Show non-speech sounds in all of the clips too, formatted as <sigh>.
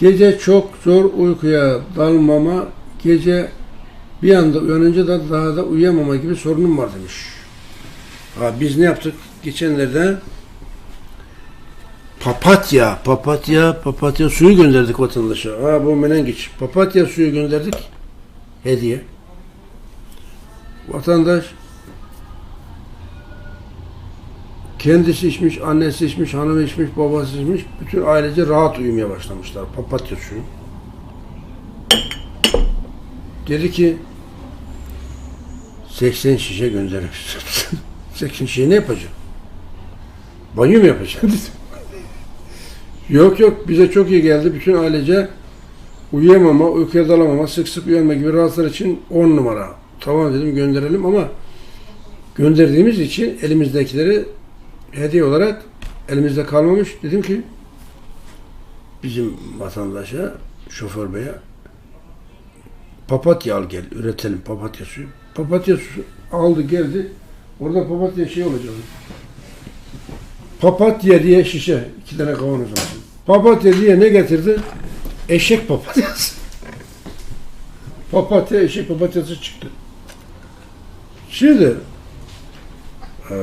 Gece çok zor uykuya dalmama, gece bir anda uyanınca da daha da uyuyamama gibi sorunum var demiş. Ha, biz ne yaptık? Geçenlerde papatya, papatya, papatya suyu gönderdik vatandaşa. Ha bu menengiç. Papatya suyu gönderdik. Hediye. Vatandaş kendisi içmiş, annesi içmiş, hanımı içmiş, babası içmiş. Bütün ailece rahat uyumaya başlamışlar. Papatya suyu. Dedi ki 80 şişe göndermiş. 80 <laughs> şişe ne yapacağım? Banyo mu yapacağım? <laughs> yok yok bize çok iyi geldi. Bütün ailece uyuyamama, uykuya dalamama, sık sık uyanma gibi rahatsızlar için 10 numara. Tamam dedim gönderelim ama gönderdiğimiz için elimizdekileri hediye olarak elimizde kalmamış. Dedim ki bizim vatandaşa, şoför beye papatya al gel, üretelim papatya suyu. Papatya suyu aldı geldi. Orada papatya şey olacak. Papatya diye şişe, iki tane kavanoz aldı. Papatya diye ne getirdi? Eşek papatyası. <laughs> papatya, eşek papatyası çıktı. Şimdi eee,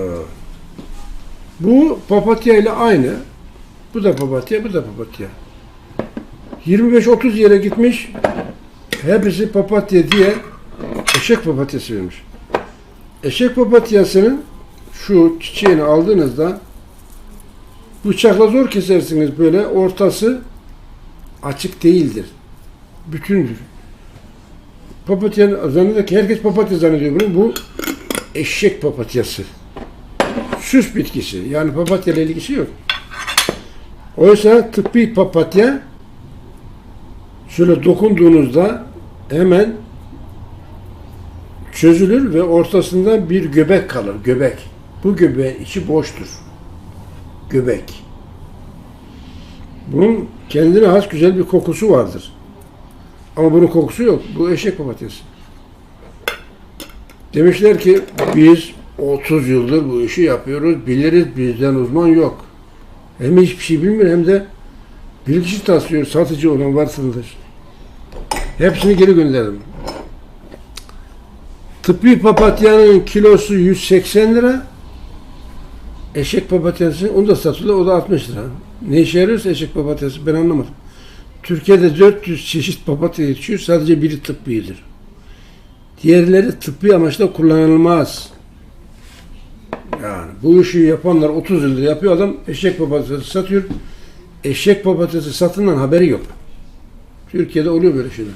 bu papatya ile aynı. Bu da papatya, bu da papatya. 25-30 yere gitmiş. Hepsi papatya diye eşek papatyası vermiş. Eşek papatyasının şu çiçeğini aldığınızda bıçakla zor kesersiniz böyle ortası açık değildir. Bütündür. Papatyanın zannediyor ki herkes papatya zannediyor bunu. Bu eşek papatyası. Süs bitkisi. Yani papatya ile ilgisi yok. Oysa tıbbi papatya şöyle dokunduğunuzda hemen çözülür ve ortasında bir göbek kalır. Göbek. Bu göbeğin içi boştur. Göbek. Bunun kendine has güzel bir kokusu vardır. Ama bunun kokusu yok. Bu eşek papatyası. Demişler ki biz 30 yıldır bu işi yapıyoruz. Biliriz bizden uzman yok. Hem hiçbir şey bilmiyor hem de bilgisi taslıyor satıcı olan vatandaş. Hepsini geri gönderdim. Tıbbi papatyanın kilosu 180 lira. Eşek papatyası onu da satılıyor o da 60 lira. Ne işe yarıyorsa eşek papatyası ben anlamadım. Türkiye'de 400 çeşit papatya yetişiyor sadece biri tıbbidir. Diğerleri tıbbi amaçla kullanılmaz. Bu işi yapanlar 30 yıldır yapıyor adam eşek papatyası satıyor. Eşek papatyası satından haberi yok. Türkiye'de oluyor böyle şeyler.